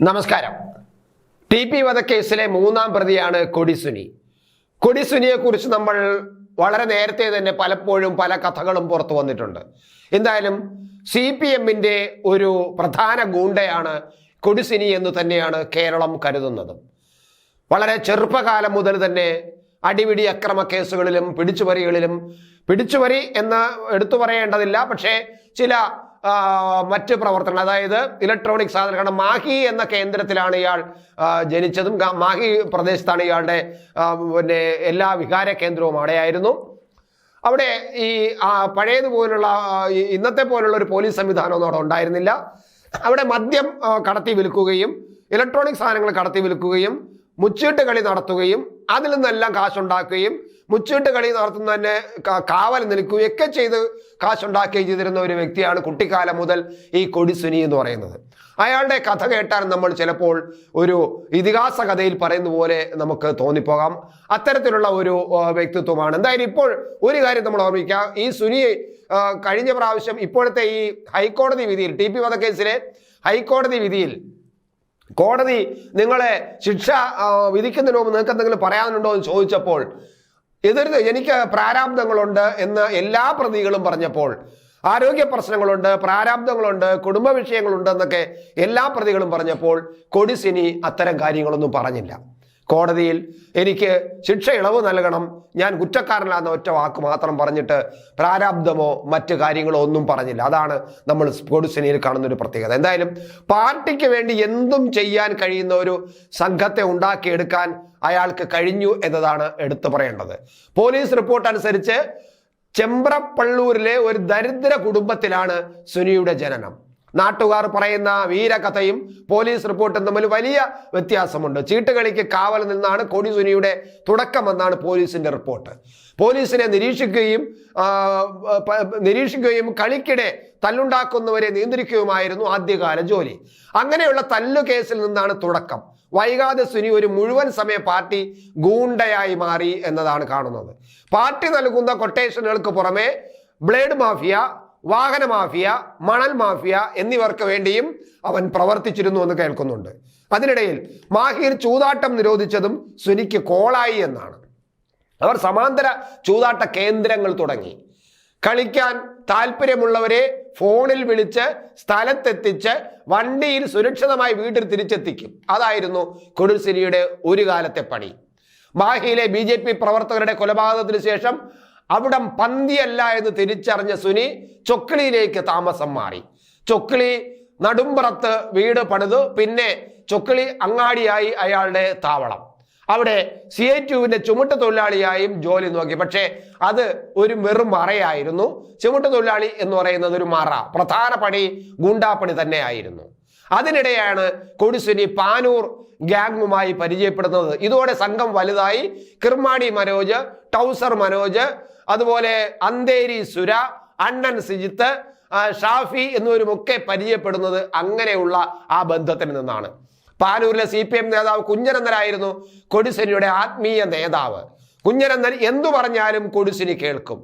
നമസ്കാരം. T P വധക്കേസിലെ മൂന്നാം പ്രതിയാണ് കൊടിസുനി. കൊടിസുനിയെ കുറിച്ച് നമ്മൾ വളരെ നേരത്തെ തന്നെ പലപ്പോഴും പല കഥകളും പുറത്തു വന്നിട്ടുണ്ട്. എന്തായാലും സി പി എമ്മിന്റെ ഒരു പ്രധാന ഗൂണ്ടയാണ് കൊടിസുനി എന്ന് തന്നെയാണ് കേരളം കരുതുന്നത്. വളരെ ചെറുപ്പകാലം മുതൽ തന്നെ അടിപിടി അക്രമ കേസുകളിലും പിടിച്ചുപറികളിലും പിടിച്ചുപറി എന്ന് എടുത്തു പറയേണ്ടതില്ല. പക്ഷേ ചില മറ്റ് പ്രവർത്തനം അതായത് ഇലക്ട്രോണിക് സാധനം കാരണം മാഹി എന്ന കേന്ദ്രത്തിലാണ് ഇയാൾ ജനിച്ചതും. മാഹി പ്രദേശത്താണ് ഇയാളുടെ പിന്നെ എല്ലാ വികാര കേന്ദ്രവും അവിടെയായിരുന്നു. അവിടെ ഈ പഴയതുപോലുള്ള ഇന്നത്തെ പോലുള്ള ഒരു പോലീസ് സംവിധാനമൊന്നും അവിടെ ഉണ്ടായിരുന്നില്ല. അവിടെ മദ്യം കടത്തി വിൽക്കുകയും ഇലക്ട്രോണിക് സാധനങ്ങൾ കടത്തി വിൽക്കുകയും മുച്ചീട്ട് കളി നടത്തുകയും അതിൽ നിന്നെല്ലാം കാശുണ്ടാക്കുകയും മുച്ചീട്ട് കളി നടത്തുന്ന തന്നെ കാവൽ നിൽക്കുകയും ഒക്കെ ചെയ്ത് കാശുണ്ടാക്കുകയും ചെയ്തിരുന്ന ഒരു വ്യക്തിയാണ് കുട്ടിക്കാലം മുതൽ ഈ കൊടിസുനി എന്ന് പറയുന്നത്. അയാളുടെ കഥ കേട്ടാൽ നമ്മൾ ചിലപ്പോൾ ഒരു ഇതിഹാസ കഥയിൽ പറയുന്ന പോലെ നമുക്ക് തോന്നിപ്പോകാം. അത്തരത്തിലുള്ള ഒരു വ്യക്തിത്വമാണ്. എന്തായാലും ഇപ്പോൾ ഒരു കാര്യം നമ്മൾ ഓർമ്മിക്കാം ഈ സുനി കഴിഞ്ഞ പ്രാവശ്യം ഇപ്പോഴത്തെ ഈ ഹൈക്കോടതി വിധിയിൽ ടി പി വധക്കേസിലെ ഹൈക്കോടതി വിധിയിൽ കോടതി നിങ്ങളെ ശിക്ഷ വിധിക്കുന്നതിന് മുമ്പ് നിങ്ങൾക്ക് എന്തെങ്കിലും പറയാനുണ്ടോ എന്ന് ചോദിച്ചപ്പോൾ എതിർത്ത് എനിക്ക് പ്രാരാബ്ദങ്ങളുണ്ട് എന്ന് എല്ലാ പ്രതികളും പറഞ്ഞപ്പോൾ ആരോഗ്യ പ്രശ്നങ്ങളുണ്ട് പ്രാരാബ്ദങ്ങളുണ്ട് കുടുംബ വിഷയങ്ങളുണ്ട് എന്നൊക്കെ എല്ലാ പ്രതികളും പറഞ്ഞപ്പോൾ കൊടിസിനി അത്തരം കാര്യങ്ങളൊന്നും പറഞ്ഞില്ല. കോടതിയിൽ എനിക്ക് ശിക്ഷ ഇളവ് നൽകണം ഞാൻ കുറ്റക്കാരനാണെന്ന ഒറ്റ വാക്ക് മാത്രം പറഞ്ഞിട്ട് പ്രാരാബ്ദമോ മറ്റു കാര്യങ്ങളോ ഒന്നും പറഞ്ഞില്ല. അതാണ് നമ്മൾ കൊടിസിനിയിൽ കാണുന്ന ഒരു പ്രത്യേകത. എന്തായാലും പാർട്ടിക്ക് വേണ്ടി എന്തും ചെയ്യാൻ കഴിയുന്ന ഒരു സംഘത്തെ ഉണ്ടാക്കിയെടുക്കാൻ അയാൾക്ക് കഴിഞ്ഞു എന്നതാണ് എടുത്തു പറയേണ്ടത്. പോലീസ് റിപ്പോർട്ട് അനുസരിച്ച് ചെമ്പ്രപ്പള്ളൂരിലെ ഒരു ദരിദ്ര കുടുംബത്തിലാണ് സുനിയുടെ ജനനം. നാട്ടുകാർ പറയുന്ന വീരകഥയും പോലീസ് റിപ്പോർട്ടും തമ്മിൽ വലിയ വ്യത്യാസമുണ്ട്. ചീട്ടുകളിക്ക് കാവൽ നിന്നാണ് കൊടി സുനിയുടെ തുടക്കമെന്നാണ് പോലീസിന്റെ റിപ്പോർട്ട്. പോലീസിനെ നിരീക്ഷിക്കുകയും നിരീക്ഷിക്കുകയും കളിക്കിടെ തല്ലുണ്ടാക്കുന്നവരെ നിയന്ത്രിക്കുകയുമായിരുന്നു ആദ്യകാല ജോലി. അങ്ങനെയുള്ള തല്ലു കേസിൽ നിന്നാണ് തുടക്കം. വൈകാതെ സുനി ഒരു മുഴുവൻ സമയ പാർട്ടി ഗൂണ്ടയായി മാറി എന്നതാണ് കാണുന്നത്. പാർട്ടി നൽകുന്ന കൊട്ടേഷനുകൾക്ക് പുറമെ ബ്ലേഡ് മാഫിയ വാഹന മാഫിയ മണൽ മാഫിയ എന്നിവർക്ക് വേണ്ടിയും അവൻ പ്രവർത്തിച്ചിരുന്നു എന്ന് കേൾക്കുന്നുണ്ട്. അതിനിടയിൽ മാഹിർ ചൂതാട്ടം നിരോധിച്ചതും സുനിക്ക് കോളായി എന്നാണ്. അവർ സമാന്തര ചൂതാട്ട കേന്ദ്രങ്ങൾ തുടങ്ങി. കളിക്കാൻ താല്പര്യമുള്ളവരെ ഫോണിൽ വിളിച്ച് സ്ഥലത്തെത്തിച്ച് വണ്ടിയിൽ സുരക്ഷിതമായി വീട്ടിൽ തിരിച്ചെത്തിക്കും. അതായിരുന്നു കൊടുസിനിയുടെ ഒരു കാലത്തെ പണി. മാഹിയിലെ ബി പ്രവർത്തകരുടെ കൊലപാതകത്തിന് ശേഷം അവിടം പന്തിയല്ല എന്ന് തിരിച്ചറിഞ്ഞ സുനി ചൊക്കിളിയിലേക്ക് താമസം മാറി. ചൊക്കിളി നടുമ്പുറത്ത് വീട് പണിതു. പിന്നെ ചൊക്കിളി അങ്ങാടിയായി അയാളുടെ താവളം. അവിടെ സി ഐ ടുവിന്റെ ചുമട്ട് തൊഴിലാളിയായും ജോലി നോക്കി. പക്ഷേ അത് ഒരു വെറും മറയായിരുന്നു. ചുമട്ട് തൊഴിലാളി എന്ന് പറയുന്നത് ഒരു മറ. പ്രധാന പണി ഗുണ്ടാപ്പണി തന്നെയായിരുന്നു അതിനിടെയാണ് കൊടിസുനി പാനൂർ ഗ്യാങ്ങുമായി പരിചയപ്പെടുന്നത്. ഇതോടെ സംഘം വലുതായി. കിർമാടി മനോജ് ടൗസർ മനോജ് അതുപോലെ അന്തേരി സുര അണ്ണൻ സിജിത്ത് ഷാഫി എന്നിവരുമൊക്കെ പരിചയപ്പെടുന്നത് അങ്ങനെയുള്ള ആ ബന്ധത്തിൽ നിന്നാണ്. പാനൂരിലെ സി പി എം നേതാവ് കുഞ്ഞനന്ദനായിരുന്നു കൊടിസുനിയുടെ ആത്മീയ നേതാവ്. കുഞ്ഞനന്ദൻ എന്തു പറഞ്ഞാലും കൊടിസുനി കേൾക്കും.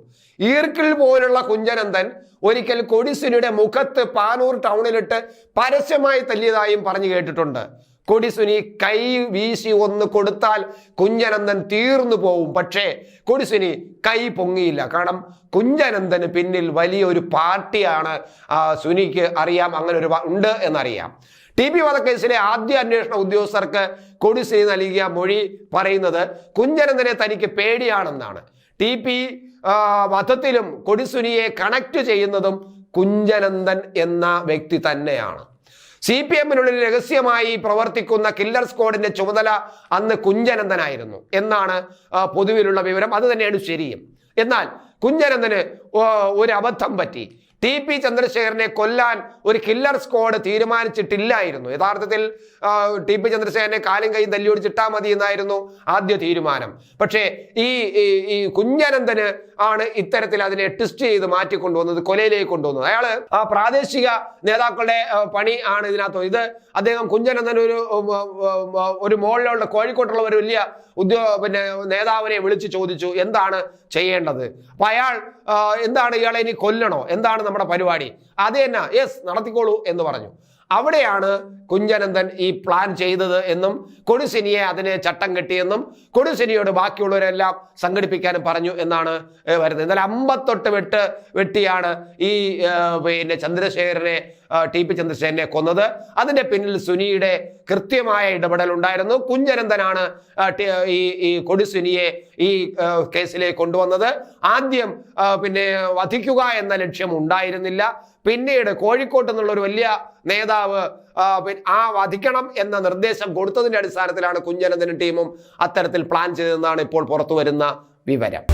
ഈർക്കിൽ പോലുള്ള കുഞ്ചനന്ദൻ ഒരിക്കൽ കൊടിസുനിയുടെ മുഖത്ത് പാനൂർ ടൗണിലിട്ട് പരസ്യമായി തല്ലിയതായും പറഞ്ഞു കേട്ടിട്ടുണ്ട്. കൊടിസുനി കൈ വീശി ഒന്ന് കൊടുത്താൽ കുഞ്ഞനന്ദൻ തീർന്നു പോവും. പക്ഷേ കൊടിസുനി കൈ പൊങ്ങിയില്ല. കാരണം കുഞ്ഞനന്ദന് പിന്നിൽ വലിയൊരു പാർട്ടിയാണ് സുനിക്ക് അറിയാം അങ്ങനെ ഒരു ഉണ്ട് എന്നറിയാം. ടി പി വധക്കേസിലെ ആദ്യ അന്വേഷണ ഉദ്യോഗസ്ഥർക്ക് കൊടിസുനി നൽകിയ മൊഴി പറയുന്നത് കുഞ്ഞനന്ദനെ തനിക്ക് പേടിയാണെന്നാണ്. ടി പി വധത്തിലും കൊടിസുനിയെ കണക്ട് ചെയ്യുന്നതും കുഞ്ചനന്ദൻ എന്ന വ്യക്തി തന്നെയാണ്. സി പി എമ്മിനുള്ളിൽ രഹസ്യമായി പ്രവർത്തിക്കുന്ന കില്ലർ സ്ക്വാഡിന്റെ ചുമതല അന്ന് കുഞ്ചനന്ദനായിരുന്നു. എന്നാണ് പൊതുവിലുള്ള വിവരം. അത് തന്നെയാണ് ശരിയും. എന്നാൽ കുഞ്ഞനന്ദന് ഒരു അബദ്ധം പറ്റി. ടി പി ചന്ദ്രശേഖരനെ കൊല്ലാൻ ഒരു കില്ലർ സ്ക്വാഡ് തീരുമാനിച്ചിട്ടില്ലായിരുന്നു. യഥാർത്ഥത്തിൽ ടി പി ചന്ദ്രശേഖരനെ കാലും കൈയും തല്ലിയോടിച്ചിട്ടാ മതി എന്നായിരുന്നു ആദ്യ തീരുമാനം. പക്ഷേ ഈ ഈ- കുഞ്ഞനന്ദന് ആണ് ഇത്തരത്തിൽ അതിനെ ട്വിസ്റ്റ് ചെയ്ത് മാറ്റി കൊണ്ടുവന്നത് കൊലയിലേക്ക് കൊണ്ടുവന്നത്. അയാൾ ആ പ്രാദേശിക നേതാക്കളുടെ പണി ആണ് ഇതിനകത്ത്. ഇത് അദ്ദേഹം കുഞ്ഞനന്ദൻ ഒരു ഒരു മോളിലുള്ള കോഴിക്കോട്ടുള്ള ഒരു വലിയ ഉദ്യോഗ പിന്നെ നേതാവിനെ വിളിച്ച് ചോദിച്ചു എന്താണ് ചെയ്യേണ്ടത്? അപ്പൊ അയാൾ എന്താണ് ഇയാളെ ഇനി കൊല്ലണോ? എന്താണ് നമ്മുടെ പരിപാടി. അത് തന്നെ യെസ് നടത്തിക്കോളൂ എന്ന് പറഞ്ഞു. അവിടെയാണ് കുഞ്ഞനന്ദൻ ഈ പ്ലാൻ ചെയ്തത് എന്നും കൊടിസിനിയെ അതിന് ചട്ടം കെട്ടിയെന്നും കൊടിസിനിയോട് ബാക്കിയുള്ളവരെല്ലാം സംഘടിപ്പിക്കാനും പറഞ്ഞു എന്നാണ് വരുന്നത്. എന്നാൽ അമ്പത്തൊട്ട് വെട്ട് വെട്ടിയാണ് ഈ പിന്നെ ചന്ദ്രശേഖരനെ ടി പി ചന്ദ്രശേഖരനെ കൊന്നത്. അതിന്റെ പിന്നിൽ സുനിയുടെ കൃത്യമായ ഇടപെടൽ ഉണ്ടായിരുന്നു കുഞ്ഞനന്ദനാണ് ഈ ഈ കൊടിസുനിയെ ഈ കേസിലേക്ക് കൊണ്ടുവന്നത്. ആദ്യം പിന്നെ വധിക്കുക എന്ന ലക്ഷ്യം ഉണ്ടായിരുന്നില്ല. പിന്നീട് കോഴിക്കോട്ട് നിന്നുള്ള ഒരു വലിയ നേതാവ് ആ വധിക്കണം എന്ന നിർദ്ദേശം കൊടുത്തതിന്റെ അടിസ്ഥാനത്തിലാണ് കുഞ്ഞനന്ദനും ടീമും അത്തരത്തിൽ പ്ലാൻ ചെയ്തതെന്നാണ് ഇപ്പോൾ പുറത്തു വരുന്ന വിവരം.